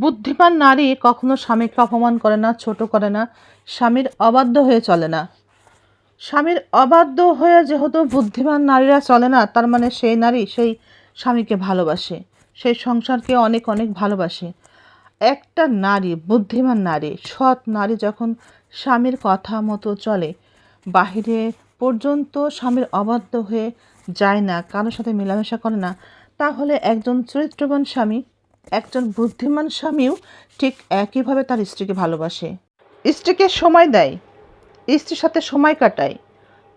বুদ্ধিমান নারী কখনো স্বামীকে অপমান করে না, ছোট করে না। স্বামীর অবাধ্য হয়ে চলে না। স্বামীর অবাধ্য হয়ে যেহেতু বুদ্ধিমান নারীরা চলে না, তার মানে সেই নারী সেই স্বামীকে ভালোবাসে। সেই সংসারকে অনেক অনেক ভালোবাসে। একটা নারী, বুদ্ধিমান নারী, সৎ নারী যখন স্বামীর কথা মতো চলে, বাহিরে পর্যন্ত স্বামীর অবাধ্য হয়ে যায় না, কারোর সাথে মেলামেশা করে না, তাহলে একজন চরিত্রবান স্বামী একজন বুদ্ধিমান স্বামীও ঠিক একইভাবে তার স্ত্রীকে ভালোবাসে। স্ত্রীকে সময় দেয়, স্ত্রীর সাথে সময় কাটায়,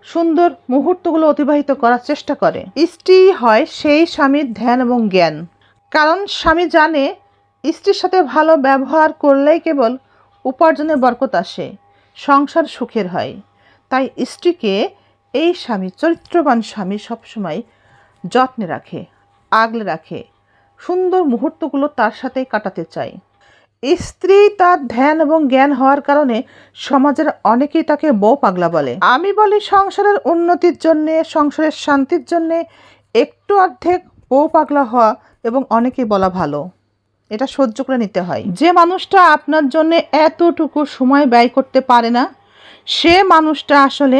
সুন্দর মুহূর্তগুলো অতিবাহিত করার চেষ্টা করে। স্ত্রী হয় সেই স্বামীর ধ্যান এবং জ্ঞান। কারণ স্বামী জানে স্ত্রীর সাথে ভালো ব্যবহার করলেই কেবল উপার্জনের বরকত আসে, সংসার সুখের হয়। তাই স্ত্রীকে এই স্বামী চরিত্রবান স্বামী সবসময় যত্নে রাখে, আগলে রাখে। সুন্দর মুহূর্তগুলো তার সাথেই কাটাতে চাই। স্ত্রী তার ধ্যান এবং জ্ঞান হওয়ার কারণে সমাজের অনেকেই তাকে বউ পাগলা বলে। আমি বলি সংসারের উন্নতির জন্যে, সংসারের শান্তির জন্যে একটু অর্ধেক বউ পাগলা হওয়া এবং অনেকেই বলা ভালো। এটা সহ্য করে নিতে হয়। যে মানুষটা আপনার জন্য এতটুকু সময় ব্যয় করতে পারে না, সে মানুষটা আসলে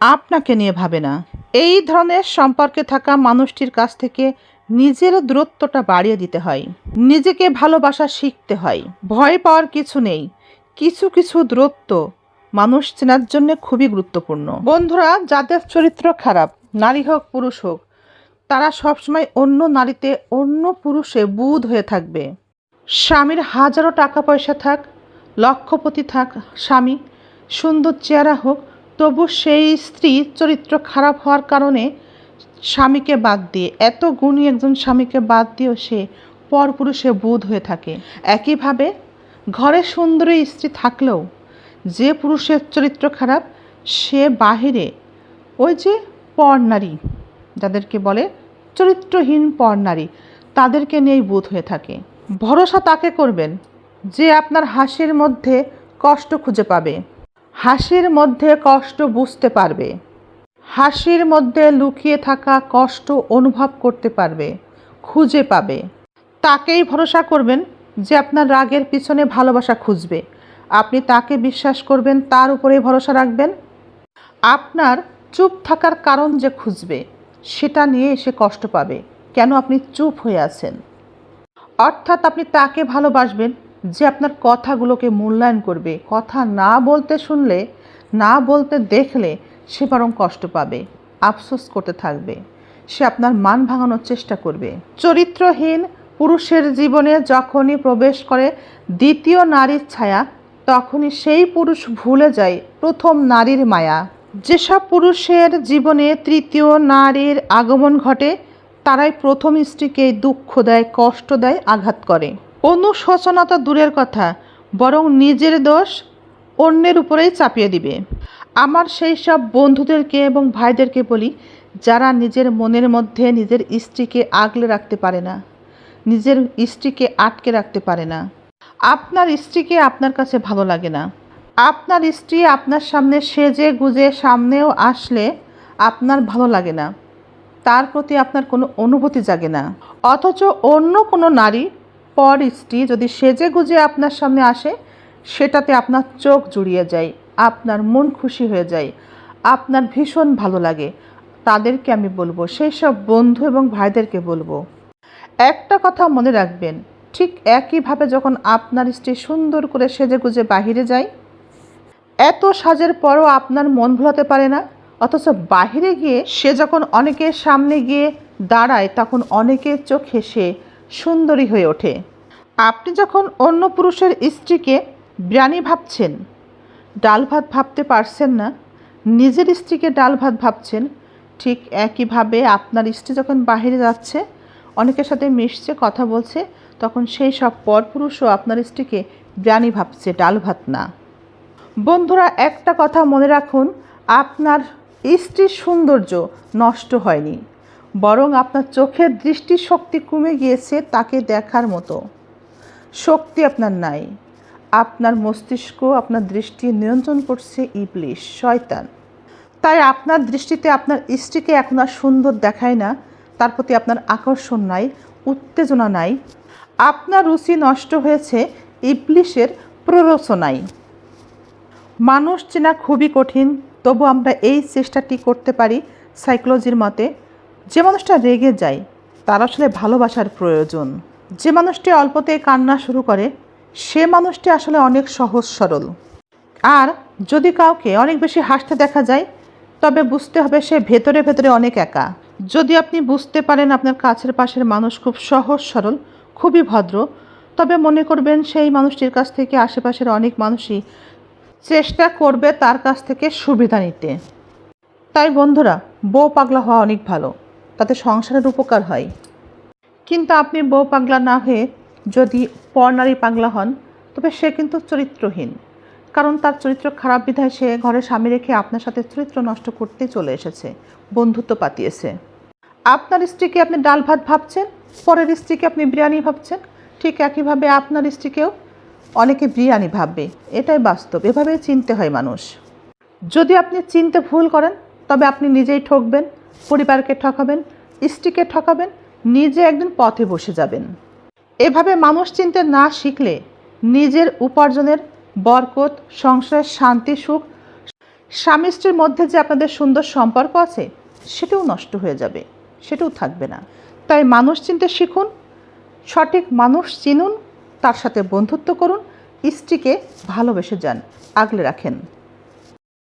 আপনাকে নিয়ে ভাবে না। এই ধরনের সম্পর্কে থাকা মানুষটির কাছ থেকে নিজের দূরত্বটা বাড়িয়ে দিতে হয়। নিজেকে ভালোবাসা শিখতে হয়। ভয় পাওয়ার কিছু নেই। কিছু কিছু দূরত্ব মানুষ চেনার জন্য খুবই গুরুত্বপূর্ণ। বন্ধুরা, যাদের চরিত্র খারাপ, নারী হোক, পুরুষ হোক, তারা সবসময় অন্য নারীতে অন্য পুরুষে বুধ হয়ে থাকবে। স্বামীর হাজারো টাকা পয়সা থাক লক্ষপতি থাক, স্বামী, সুন্দর চেহারা হোক, তবু সেই স্ত্রী চরিত্র খারাপ হওয়ার কারণে স্বামীকে বাদ দিয়ে, এত গুণী একজন স্বামীকে বাদ দিয়েও সে পরপুরুষে বুধ হয়ে থাকে। একইভাবে, ঘরে সুন্দরী স্ত্রী থাকলেও যে পুরুষের চরিত্র খারাপ, সে বাহিরে ওই যে পর নারী, যাদেরকে বলে চরিত্রহীন পর নারী, তাদেরকে নিয়েই বুধ হয়ে থাকে। ভরসা তাকে করবেন যে আপনার হাসির মধ্যে কষ্ট খুঁজে পাবে। হাসির মধ্যে কষ্ট বুঝতে পারবে। হাসির মধ্যে লুকিয়ে থাকা কষ্ট অনুভব করতে পারবে, খুঁজে পাবে। তাকেই ভরসা করবেন যে আপনার রাগের পিছনে ভালোবাসা খুঁজবে। আপনি তাকে বিশ্বাস করবেন, তার উপরেই ভরসা রাখবেন। আপনার চুপ থাকার কারণ যে খুঁজবে, সেটা নিয়ে এসে কষ্ট পাবে, কেন আপনি চুপ হয়ে আছেন? অর্থাৎ আপনি তাকে ভালোবাসবেন যে আপনার কথাগুলোকে মূল্যায়ন করবে। কথা না বলতে শুনলে, না বলতে দেখলে সে বরং কষ্ট পাবে, আফসোস করতে থাকবে। সে আপনার মান ভাঙানোর চেষ্টা করবে। চরিত্রহীন পুরুষের জীবনে যখনই প্রবেশ করে দ্বিতীয় নারীর ছায়া, তখনই সেই পুরুষ ভুলে যায় প্রথম নারীর মায়া। যেসব পুরুষের জীবনে তৃতীয় নারীর আগমন ঘটে, তারাই প্রথম স্ত্রীকে দুঃখ দেয়, কষ্ট দেয়, আঘাত করে। অনুশোচনতা দূরের কথা, বরং নিজের দোষ অন্যের উপরেই চাপিয়ে দিবে। আমার সেই সব বন্ধুদেরকে এবং ভাইদেরকে বলি, যারা নিজের মনের মধ্যে নিজের স্ত্রীকে আগলে রাখতে পারে না, নিজের স্ত্রীকে আটকে রাখতে পারে না। আপনার স্ত্রীকে আপনার কাছে ভালো লাগে না। আপনার স্ত্রী আপনার সামনে সেজে গুজে সামনেও আসলে আপনার ভালো লাগে না। তার প্রতি আপনার কোনো অনুভূতি জাগে না। অথচ অন্য কোনো নারী পর স্ত্রী যদি সেজে গুজে আপনার সামনে আসে, সেটাতে আপনার চোখ জুড়িয়ে যায়। আপনার মন খুশি হয়ে যায়। আপনার ভীষণ ভালো লাগে। তাদেরকে আমি বলব, সেই সব বন্ধু এবং ভাইদেরকে বলব, একটা কথা মনে রাখবেন, ঠিক একইভাবে যখন আপনার স্ত্রী সুন্দর করে সেজে গুজে বাহিরে যায়, এত সাজের পরও আপনার মন ভোলাতে পারে না, অথচ বাহিরে গিয়ে সে যখন অনেকের সামনে গিয়ে দাঁড়ায়, তখন অনেকের চোখে সে সুন্দরী হয়ে ওঠে। আপনি যখন অন্য পুরুষের স্ত্রীকে ব্রাণী ভাবছেন ডাল ভাত ভাবতে পারছেন না? নিজের স্ত্রীকে ডাল ভাত ভাবছেন। ঠিক একইভাবে আপনার স্ত্রী যখন বাহিরে যাচ্ছে, অনেকের সাথে মিশছে, কথা বলছে, তখন সেই সব পরপুরুষও আপনার স্ত্রীকে বিরানি ভাবছে, ডাল ভাত না। বন্ধুরা, একটা কথা মনে রাখুন, আপনার স্ত্রীর সৌন্দর্য নষ্ট হয়নি, বরং আপনার চোখের দৃষ্টিশক্তি কমে গিয়েছে তাকে দেখার মতো। শক্তি আপনার নাই। আপনার মস্তিষ্ক আপনার দৃষ্টি নিয়ন্ত্রণ করছে ইবলিশ, শয়তান। তাই আপনার দৃষ্টিতে আপনার স্ত্রীকে এখন আর সুন্দর দেখায় না, তার প্রতি আপনার আকর্ষণ নাই, উত্তেজনা নাই। আপনার রুচি নষ্ট হয়েছে ইবলিশের প্ররোচনায়। মানুষ চেনা খুবই কঠিন, তবু আমরা এই চেষ্টাটি করতে পারি সাইকোলজির মতে, যে মানুষটা রেগে যায়, তার আসলে ভালোবাসার প্রয়োজন। যে মানুষটি অল্পতে কান্না শুরু করে সে মানুষটি আসলে অনেক সহজ সরল। আর যদি কাউকে অনেক বেশি হাসতে দেখা যায়, তবে বুঝতে হবে সে ভেতরে ভেতরে অনেক একা। যদি আপনি বুঝতে পারেন আপনার কাছের পাশের মানুষ খুব সহজ সরল, খুবই ভদ্র, তবে মনে করবেন সেই মানুষটির কাছ থেকে আশেপাশের অনেক মানুষই চেষ্টা করবে তার কাছ থেকে সুবিধা নিতে। তাই বন্ধুরা, বউ পাগলা হওয়া অনেক ভালো, তাতে সংসারের উপকার হয়। কিন্তু আপনি বউ পাগলা না হয়ে যদি পরনারী পাগলা হন, তবে সে কিন্তু চরিত্রহীন। কারণ তার চরিত্র খারাপ বিধায় সে ঘরে স্বামী রেখে আপনার সাথে চরিত্র নষ্ট করতে চলে এসেছে, বন্ধুত্ব পাতিয়েছে। আপনার স্ত্রীকে আপনি ডাল ভাত ভাবছেন, পরের স্ত্রীকে আপনি বিরিয়ানি ভাবছেন, ঠিক একইভাবে আপনার স্ত্রীকেও অনেকে বিরিয়ানি ভাববে, এটাই বাস্তব, এভাবেই চিনতে হয় মানুষ। যদি আপনি চিনতে ভুল করেন, তবে আপনি নিজেই ঠকবেন, পরিবারকে ঠকাবেন, স্ত্রীকে ঠকাবেন, নিজে একদিন পথে বসে যাবেন। এভাবে মানুষ চিনতে না শিখলে নিজের উপার্জনের বরকত সংসারের শান্তি, সুখ, স্বামী স্ত্রীর মধ্যে যে আপনাদের সুন্দর সম্পর্ক আছে, সেটাও নষ্ট হয়ে যাবে, সেটাও থাকবে না। তাই মানুষ চিনতে শিখুন, সঠিক মানুষ চিনুন, তার সাথে বন্ধুত্ব করুন, স্ত্রীকে ভালোবেসে যান, আগলে রাখেন।